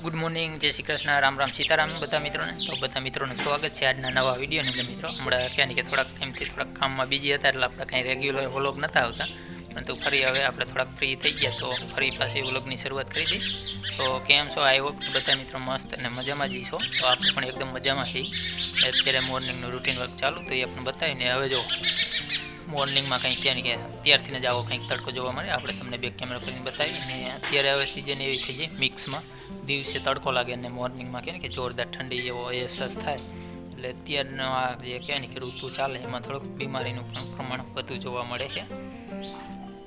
Good morning જય શ્રી કૃષ્ણ, રામ રામ સીતારામ બધા મિત્રોને. તો બધા મિત્રોનું સ્વાગત છે આજના નવા વિડીયોની અંદર મિત્રો. હમણાં ક્યાં ને કે થોડાક ટાઈમથી થોડાક કામમાં બીજી હતા એટલે આપણે કાંઈ રેગ્યુલર વ્લોગ નહોતા આવતા. પરંતુ ફરી હવે આપણે થોડાક ફ્રી થઈ ગયા તો ફરી પાછી વ્લોગની શરૂઆત કરી હતી તો કેમ છો? આઈ હોપ બધા મિત્રો મસ્ત અને મજામાં જ છો તો આપણે પણ એકદમ મજામાં થઈ અત્યારે મોર્નિંગનું રૂટીન વર્ક ચાલુ તો એ આપણે બતાવીને હવે જો મોર્નિંગમાં કંઈક ત્યાં કે ત્યારથી જ આવો કંઈક તડકો જોવા મળે. આપણે તમને બે કેમેરા કરીને બતાવી અને અત્યારે હવે સિઝન એવી થઈ જાય મિક્સમાં દિવસે તડકો લાગે અને મોર્નિંગમાં કહે કે જોરદાર ઠંડી જેવો અહેસાસ થાય. એટલે અત્યારનો આ જે કહે કે ઋતુ ચાલે, એમાં થોડુંક બીમારીનું પણ પ્રમાણ વધુ જોવા મળે છે.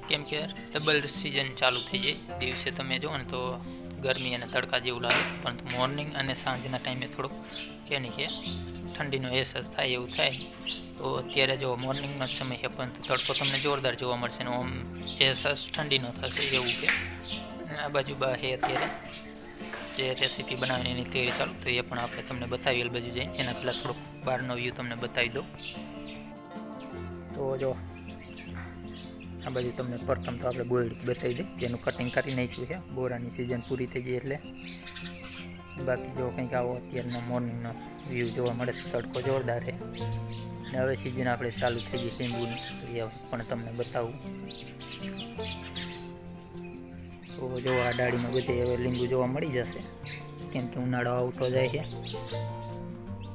કેમ કે ડબલ સિઝન ચાલુ થઈ જાય. દિવસે તમે જુઓ ને તો ગરમી અને તડકા જેવું લાગે. પરંતુ મોર્નિંગ અને સાંજના ટાઈમે થોડુંક કે ને કે ઠંડીનો અહેસાસ થાય એવું થાય, તો અત્યારે જો મોર્નિંગનો જ સમય છે, પરંતુ તડકો તમને જોરદાર જોવા મળશે ને આમ અહેસાસ ઠંડીનો થશે એવું કે આ બાજુ બા અત્યારે, જે રેસીપી બનાવીને એની તૈયારી ચાલુ તો એ પણ આપણે તમને બતાવી બાજુ જઈને. એના પહેલાં થોડુંક બહારનો વ્યૂ તમને બતાવી દઉં. તો જો, આ બાજુ તમને પ્રથમ તો આપણે બોયડ બતાવી દઈએ, જેનું કટિંગ કરી નાખ્યું છે. બોરાની સિઝન પૂરી થઈ ગઈ એટલે બાકી જો કંઈક આવો અત્યારનો મોર્નિંગનો વ્યૂ જોવા મળે તડકો જોરદાર છે. ને હવે સિઝન આપણે ચાલુ થઈ ગઈ લીંબુની એ પણ તમને બતાવું. તો જો આ ડાળીમાં બધે હવે લીંબુ જોવા મળી જશે. કેમ કે ઉનાળો આવતો જાય છે.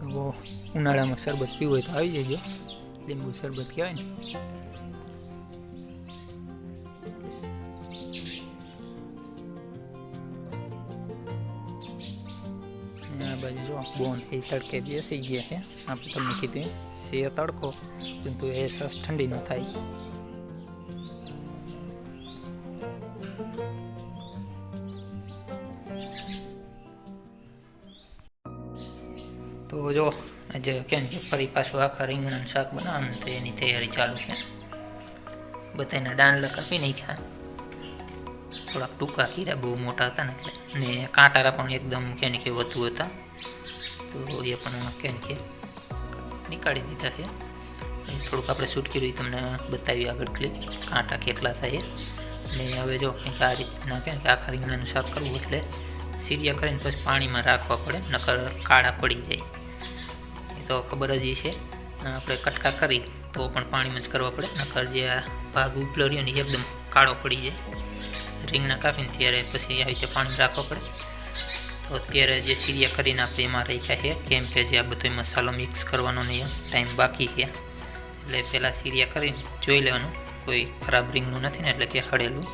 તો ઉનાળામાં શરબત પીવું હોય તો આવી જજો. લીંબુ શરબત કહેવાય ને. બાજુ જો બોન એ તડકે બેસી ગયા છે આપણે તમને કીધું સે તડકો, પરંતુ અહેસાસ ઠંડી ન થાય. તો જો, આજે કેમ કે ફરી પાછું આખા રીંગણાનું શાક બનાવવાનું તો એની તૈયારી ચાલુ છે. બધાના ડાંડલા કાપી નાખ્યા. થોડાક ટૂંકા કીરા બહુ મોટા હતા ને એટલે. ને કાંટારા પણ એકદમ કે ને કે વધુ હતા. તો એ પણ કેમ કે નીકાળી દીધા છે. થોડુંક આપણે શૂટ કર્યું તમને બતાવી આગળ ક્લિપ કાંટા કેટલા થાય એ. ને હવે જો કંઈક આ રીતના કે આખા રીંગણાનું શાક કરવું એટલે સીરિયા કરીને પછી પાણીમાં રાખવા પડે, નકર કાળા પડી જાય. એ તો ખબર જ છે. આપણે કટકા કરી તો પણ પાણીમાં જ કરવા પડે, નકર જે આ ભાગ ઉપલો રહ્યો ને એકદમ કાળો પડી જાય. રીંગણા કાપીને ત્યારે પછી આવી રીતે પાણી રાખવા પડે. અત્યારે જે સીરિયા કરીને આપણે એમાં રાખ્યા છે, કેમ કે જે આ બધો મસાલો મિક્સ કરવાનો નહીં ટાઈમ બાકી છે. એટલે પહેલાં સીરિયા કરીને જોઈ લેવાનું, કોઈ ખરાબ રીંગનું નથી ને એટલે કે હળેલું.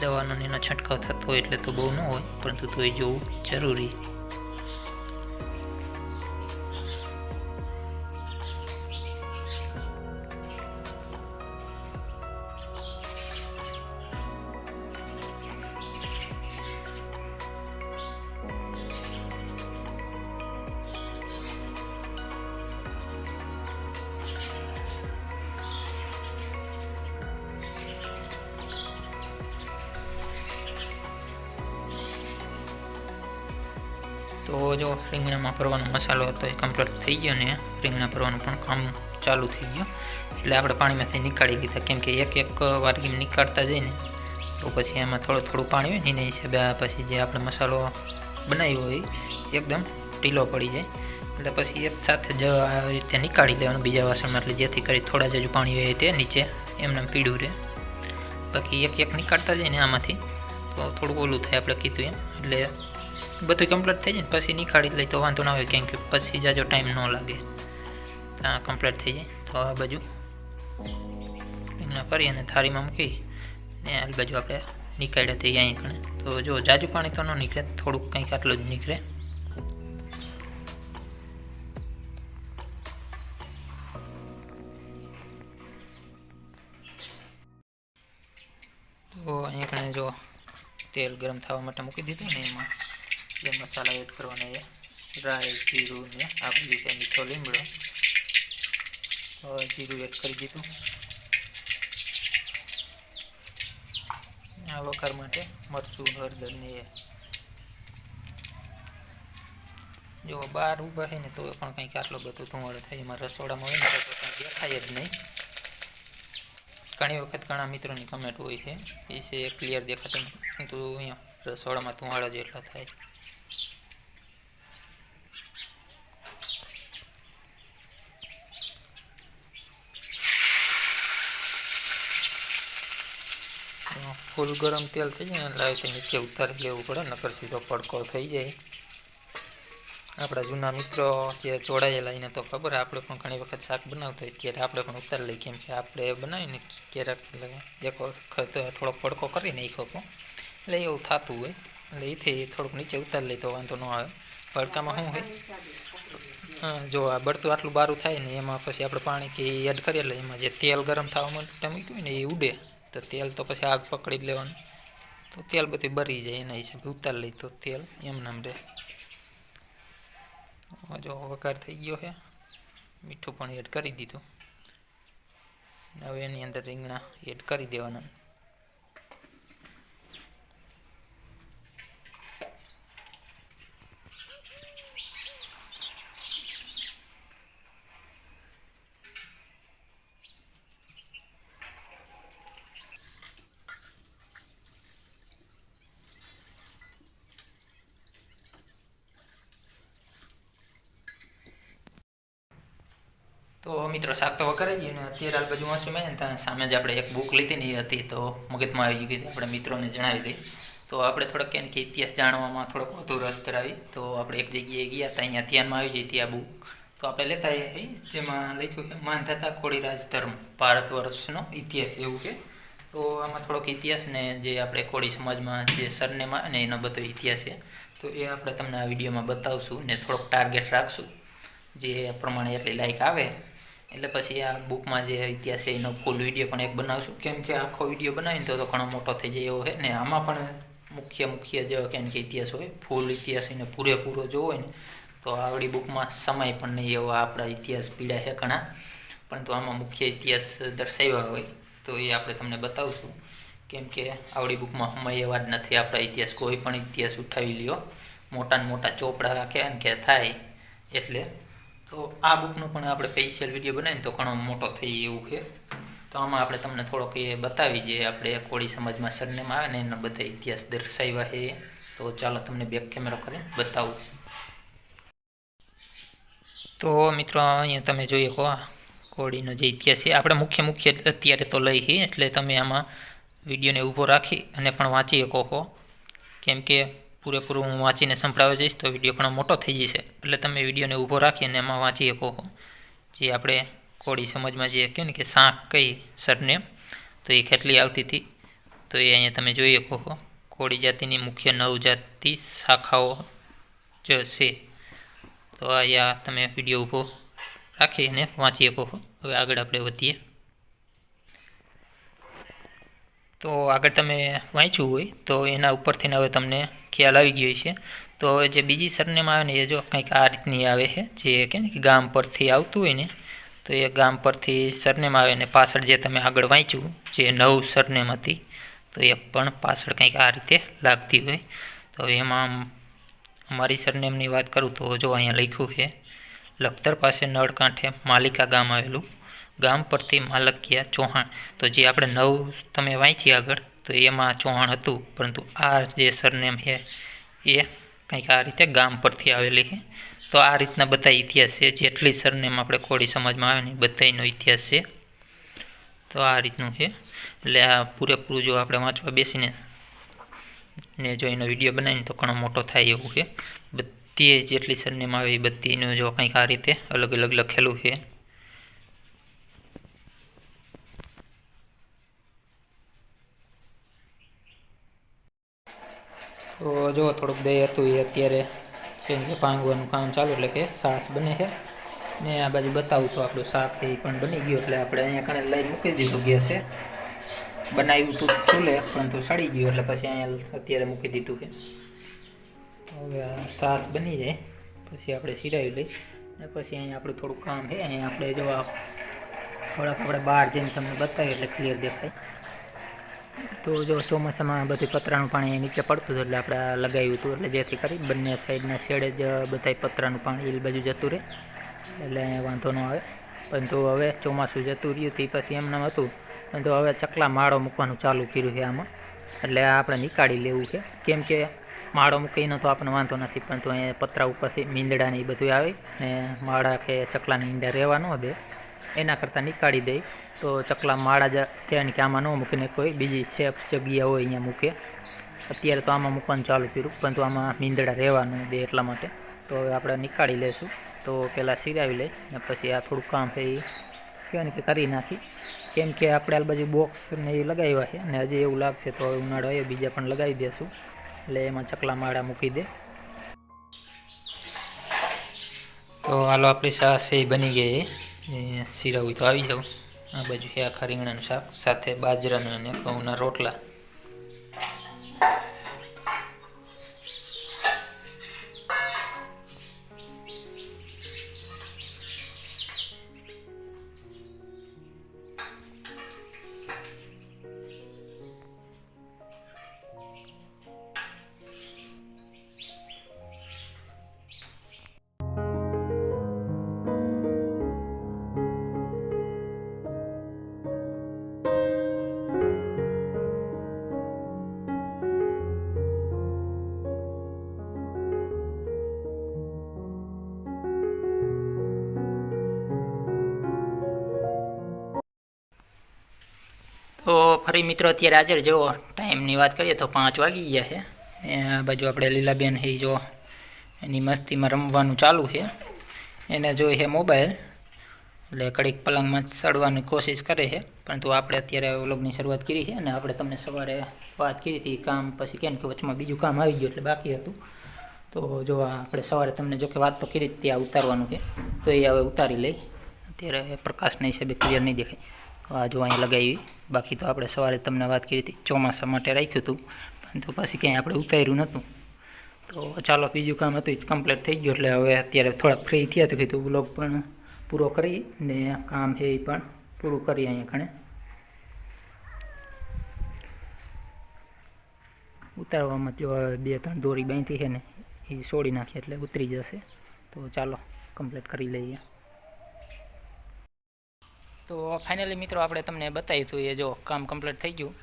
દવાનો એનો છંટકાવ થતો હોય એટલે તો બહુ ન હોય, પરંતુ તો એ જોવું જરૂરી. તો જો રીંગણામાં ભરવાનો મસાલો હતો એ કમ્પ્લીટ થઈ ગયો ને, રીંગણા ભરવાનું પણ કામ ચાલુ થઈ ગયું. એટલે આપણે પાણીમાંથી નીકાળી દીધા, કેમ કે એક એક વાર કેમ નીકાળતા જઈને તો પછી એમાં થોડું થોડું પાણી હોય ને, એના હિસાબે પછી જે આપણે મસાલો બનાવ્યો હોય, એકદમ ઢીલો પડી જાય. એટલે પછી એક સાથે જ આ રીતે નીકાળી લેવાનું બીજા વાસણમાં, એટલે જેથી કરી થોડા જ પાણી હોય તે નીચે એમને એમ પીળું રહે. બાકી એક એક નીકાળતા જઈને આમાંથી, તો થોડું ઓલું થાય, આપણે કીધું એમ. એટલે બધું કમ્પ્લીટ થઈ જાય પછી નીકાળી લઈ, તો વાંધો ના આવે કેમ કે પછી જાજો ટાઈમ ન લાગે. ત્યાં કમ્પ્લીટ થઈ જાય. તો આ બાજુ એના ફરી અને થાળીમાં મૂકી ને આ બાજુ આપણે નીકાળ્યા થઈ અહીં કણે. તો જો જાજુ પાણી તો ન નીકળે, થોડુંક કંઈક આટલું જ નીકળે. તો અહીં કણે જો તેલ ગરમ થવા માટે મૂકી દીધું ને એમાં. જે મસાલા એડ કરવાના એ રાઈ જીરું ને આ બધું કંઈ મીઠો લીમડો જીરું એડ કરી દીધું આ વઘાર માટે મરચું હળદર ને એ જો બહાર ઊભા છે ને તો પણ કંઈક આટલો બધો ધુમાડો થાય એમાં રસોડામાં હોય ને તો દેખાય જ નહીં ઘણી વખત ઘણા મિત્રોની કમેન્ટ હોય છે એ છે ક્લિયર દેખાતું નથી. તો અહીંયા રસોડામાં ધુવાળો જેટલો થાય ફૂલ ગરમ તેલ થઈ જાય ને આવી નીચે ઉતારી લેવું પડે, નકર સીધો પડકો થઈ જાય. આપણા જૂના મિત્રો જે જોડાયેલા એને તો ખબર, આપણે પણ ઘણી વખત શાક બનાવતા હોય ત્યારે આપણે પણ ઉતારી લઈએ. કેમ કે આપણે બનાવીને ક્યારેક એટલે એક વખત થોડો પડકો કરી નાખ્યો હતો. એટલે એવું થતું હોય, એટલે એથી થોડુંક નીચે ઉતારી લઈ તો વાંધો ન આવે. ભડકામાં શું હોય? જો આ બળતું આટલું બારું થાય ને એમાં પછી આપણે પાણી કે એડ કરીએ એટલે એમાં જે તેલ ગરમ થવા માટે મૂક્યું હોય ને એ ઉડે. તો તેલ તો પછી આગ પકડી જ લેવાનું. તો તેલ બધી બરી જાય એના હિસાબે. ઉતારી લઈ તો તેલ એમ નામ રહે. જો વઘાર થઈ ગયો છે. મીઠું પણ એડ કરી દીધું. હવે એની અંદર રીંગણા એડ કરી દેવાના. તો મિત્રો શાક તો વઘારાઈ ગયું ને અત્યારે હાલ બાજુ વાંચી મેં સામે જ આપણે એક બુક લીધી ને એ હતી તો મગજમાં આવી ગઈ હતી, આપણે મિત્રોને જણાવી દઈ તો આપણે થોડોક એને કે ઇતિહાસ જાણવામાં થોડોક વધુ રસ ધરાવી. તો આપણે એક જગ્યાએ ગયા હતા, અહીંયા ધ્યાનમાં આવી જઈ હતી આ બુક તો આપણે લેતા આવીએ જેમાં લખ્યું છે, માનધાતા કોળીરાજ ધર્મ, ભારત વર્ષનો ઇતિહાસ એવું કે? તો આમાં થોડોક ઇતિહાસ ને જે આપણે કોળી સમાજમાં જે સરનેમાં અને એનો બધો ઇતિહાસ છે, તો એ આપણે તમને આ વિડીયોમાં બતાવશું ને થોડોક ટાર્ગેટ રાખશું. જે પ્રમાણે એટલી લાઈક આવે એટલે પછી આ બુકમાં જે ઇતિહાસ છે, એનો ફૂલ વીડિયો પણ એક બનાવશું. કેમ કે આખો વીડિયો બનાવીને તો ઘણો મોટો થઈ જાય એવો છે ને. આમાં પણ મુખ્ય મુખ્ય જ કેમ કે ઇતિહાસ હોય ફૂલ ઇતિહાસ એને પૂરેપૂરો જોવો હોય ને, તો આવડી બુકમાં સમય પણ નહીં એવા આપણા ઇતિહાસ પીડા છે ઘણા. પરંતુ આમાં મુખ્ય ઇતિહાસ દર્શાવ્યા હોય, તો એ આપણે તમને બતાવશું. કેમ કે આવડી બુકમાં સમય એવા જ નથી. આપણા ઇતિહાસ કોઈ પણ ઇતિહાસ ઉઠાવી લ્યો. મોટા ને મોટા ચોપડા કે કે થાય, એટલે તો આ બુકનો પણ આપણે સ્પેશિયલ વીડિયો બનાવીને તો ઘણો મોટો થઈ એવું છે. તો આમાં આપણે તમને થોડોક એ બતાવી જે આપણે કોળી સમાજમાં સરનેમ આવે ને એના બધા ઇતિહાસ દર્શાવ્યા છે. તો ચાલો તમને બેક કેમેરો કરીને બતાવું. તો મિત્રો અહીંયા તમે જોઈએ કહો કોળીનો જે ઇતિહાસ છે, આપણે મુખ્ય મુખ્ય અત્યારે તો લઈ છીએ એટલે તમે આમાં વિડીયોને ઊભો રાખી અને પણ વાંચી શકો છો કેમ કે પૂરેપૂરું હું વાંચીને સંભળાવી જઈશ તો વીડિયો ઘણો મોટો થઈ જશે. એટલે તમે વિડીયોને ઊભો રાખી અને એમાં વાંચી શકો જે આપણે કોળી સમજમાં જે કહે ને કે શાંખ કઈ સરનેમ, તો એ કેટલી આવતી હતી, તો એ અહીંયા તમે જોઈ શકો કોળી જાતિની મુખ્ય નવ જાતિ શાખાઓ જ છે. તો અહીંયા તમે વીડિયો ઊભો રાખી અને વાંચી શકો હવે આગળ આપણે વધીએ. તો આગળ તમે વાંચ્યું હોય, તો એના ઉપરથી હવે તમને ખ્યાલ આવી ગયો છે તો જે બીજી સરનેમ આવે ને એ જો કંઈક આ રીતની આવે છે, જે કે ગામ પરથી આવતું હોય ને, તો એ ગામ પરથી સરનેમ આવે ને પાછળ જે તમે આગળ વાંચ્યું, જે નવ સરનેમ હતી, તો એ પણ પાછળ કંઈક આ રીતે લાગતી હોય. તો હવે એમાં અમારી સરનેમની વાત કરું તો જો અહીંયા લખ્યું છે, લખતર પાસે નળકાંઠે માલિકા ગામ આવેલું. ગામ પરથી માલકિયા ચૌહાણ. તો જે આપણે નવ તમે વાંચી આગળ, તો એમાં ચૌહાણ હતું, પરંતુ આ જે સરનેમ છે, એ કંઈક આ રીતે ગામ પરથી આવેલી છે. તો આ રીતના બધા ઇતિહાસ છે, જેટલી સરનેમ આપણે કોળી સમાજમાં આવે ને બધાનો ઇતિહાસ છે. તો આ રીતનું છે. એટલે આ પૂરેપૂરું જો આપણે વાંચવા બેસીને ને જો એનો વીડિયો બનાવીને તો ઘણો મોટો થાય એવું છે. બધી જેટલી સરનેમ આવે એ બધીનું જો કંઈક આ રીતે અલગ અલગ લખેલું છે. તો જો થોડુંક દહીં હતું એ અત્યારે કેમ કે પાંગવાનું કામ ચાલુ એટલે કે સાસ બને છે. ને આ બાજુ બતાવું તો આપણું શાક એ પણ બની ગયું એટલે આપણે અહીંયા કણે લઈને મૂકી દીધું ગેસે. બનાવ્યું હતું ચૂલે પરંતુ સડી ગયું એટલે પછી અહીંયા અત્યારે મૂકી દીધું છે. હવે સાસ બની જાય. પછી આપણે સિરાવી લઈ અને પછી અહીંયા આપણું થોડું કામ છે. અહીંયા આપણે જો થોડાક આપણે બહાર જઈને તમને બતાવીએ એટલે ક્લિયર દેખાય. તો જો ચોમાસામાં બધી પતરાનું પાણી નીચે પડતું હતું એટલે આપણે લગાવ્યું હતું એટલે જેથી કરી બંને સાઈડના શેડે જ બધાય પતરાનું પાણી એ બાજુ જતું રહે. એટલે વાંધો ન આવે. પરંતુ હવે ચોમાસું જતું રહ્યું તે પછી એમનામ હતું. પરંતુ હવે ચકલા માળો મૂકવાનું ચાલુ કર્યું છે આમાં. એટલે આપણે નીકાળી લેવું છે. કેમ કે માળો મૂકીને તો આપણને વાંધો નથી પરંતુ અહીંયા પતરા ઉપરથી મીંદડા ને એ બધું આવે ને માળા કે ચકલાની ઈંડા રહેવા ન દે. એના કરતાં નીકાળી દે. તો ચકલા માળા જ કહેવાય કે આમાં ન મૂકીને કોઈ બીજી સેફ જગ્યા હોય અહીંયા મૂકે. અત્યારે તો આમાં મૂકવાનું ચાલુ કર્યું, પરંતુ આમાં મીંદડા રહેવા ન દે એટલા માટે. તો હવે આપણે નીકાળી લેશું. તો પહેલાં સિરાવી લઈ, ને પછી આ થોડું કામ છે એ કહેવાય કે કરી નાખી. કેમ કે આપણે આ બાજુ બોક્સ ને એ લગાવ્યા છે અને હજી એવું લાગશે તો હવે ઉનાળો એ બીજા પણ લગાવી દેશું. એટલે એમાં ચકલા માળા મૂકી દે. તો હાલો, આપણી સાસ એ બની ગઈ. એ સિરાવું તો આવી જાઉં. આ બાજુ છે આખા રીંગણાનું શાક, સાથે બાજરાનું અને ઘઉંના રોટલા. તો ફરી મિત્રો અત્યારે હાજર જો, ટાઈમની વાત કરીએ તો પાંચ વાગી ગયા છે. એ આ બાજુ આપણે લીલાબેન હે જો, એની મસ્તીમાં રમવાનું ચાલુ છે. એને જોઈ છે મોબાઈલ, એટલે કડીક પલંગમાં ચડવાની કોશિશ કરે છે. પરંતુ આપણે અત્યારે વ્લોગની શરૂઆત કરી છે અને આપણે તમને સવારે વાત કરી હતી કામ પછી કેમ કે વચમાં બીજું કામ આવી ગયું એટલે બાકી હતું. તો જો આપણે સવારે તમને જો કે વાત તો કરી હતી ત્યાં ઉતારવાનું છે. તો એ હવે ઉતારી લઈ. અત્યારે પ્રકાશના હિસાબે ક્લિયર નહીં દેખાય. આ જો અહીંયા લગાવી. બાકી તો આપણે સવારે તમને વાત કરી હતી, ચોમાસા માટે રાખ્યું હતું. પરંતુ પછી ક્યાંય આપણે ઉતાર્યું નહોતું. તો ચાલો બીજું કામ હતું કમ્પ્લીટ થઈ ગયું. એટલે હવે અત્યારે થોડાક ફ્રી થયા તો કીધું બ્લોગ પણ પૂરો કરી ને કામ છે એ પણ પૂરું કરી અહીંયા કણે ઉતારવામાં જો બે ત્રણ દોરી બાંધી છે ને, એ છોડી નાખીએ એટલે ઉતરી જશે. તો ચાલો કમ્પ્લીટ કરી લઈએ. તો ફાઇનલી મિત્રો આપણે તમને બતાવ્યું હતું એ જો કામ કમ્પ્લીટ થઈ ગયું.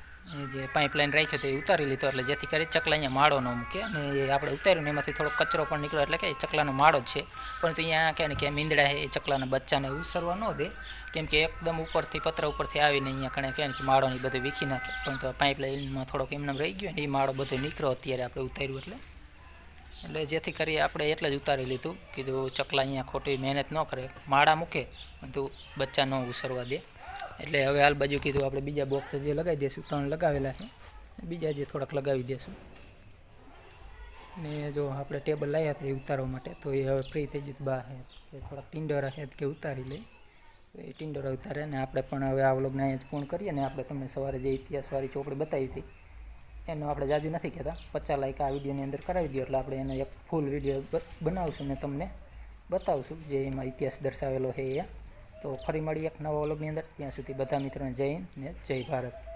જે પાઇપલાઇન રાખ્યો તો એ ઉતારી લીધો, એટલે જેથી કરી ચકલા અહીંયા માળો ન મૂકે અને એ આપણે ઉતાર્યું એમાંથી થોડો કચરો પણ નીકળ્યો, એટલે કે ચકલાનો માળો જ છે. પરંતુ અહીંયા કહે ને કે મીંદડા એ ચકલાના બચ્ચાને ઉસરવા ન દે. કેમ કે એકદમ ઉપરથી, પતરા ઉપરથી આવીને અહીંયા કણે કહે ને કે માળોની બધું વીખી નાખે. પરંતુ પાઇપલાઇનમાં થોડોક એમને રહી ગયો ને એ માળો બધો નીકળ્યો, અત્યારે આપણે ઉતાર્યું એટલે. એટલે જેથી કરી આપણે એટલે જ ઉતારી લીધું. કીધું ચકલા અહીંયા ખોટી મહેનત ન કરે. માળા મૂકે. પરંતુ બચ્ચા ન ઉસરવા દે. એટલે હવે હાલ બાજુ કીધું, આપણે બીજા બોક્સ જે લગાવી દઈશું ત્રણ લગાવેલા છે. બીજા જે થોડાક લગાવી દઈશું ને જો આપણે ટેબલ લાવ્યા હતા એ ઉતારવા માટે, તો એ હવે ફ્રી થઈ ગયું. બા, એ થોડાક ટિંડોરા છે કે ઉતારી લઈ તો એ ટિંડોરા ઉતારે ને આપણે પણ હવે આ વ્લોગને અહીંયા જ પૂર્ણ કરીએ ને આપણે તમને સવારે જે ઇતિહાસવાળી ચોપડી બતાવી હતી એનું આપણે જાજુ નથી કહેતા. પચાસ લાઈક આ વિડીયોની અંદર કરાવી દો એટલે આપણે એનો એક ફૂલ વીડિયો બનાવશું ને તમને બતાવશું જે એમાં ઇતિહાસ દર્શાવેલો છે એ. તો ફરી મળીએ એક નવા વ્લોગની અંદર. ત્યાં સુધી બધા મિત્રોને જય હિન્દ ને જય ભારત.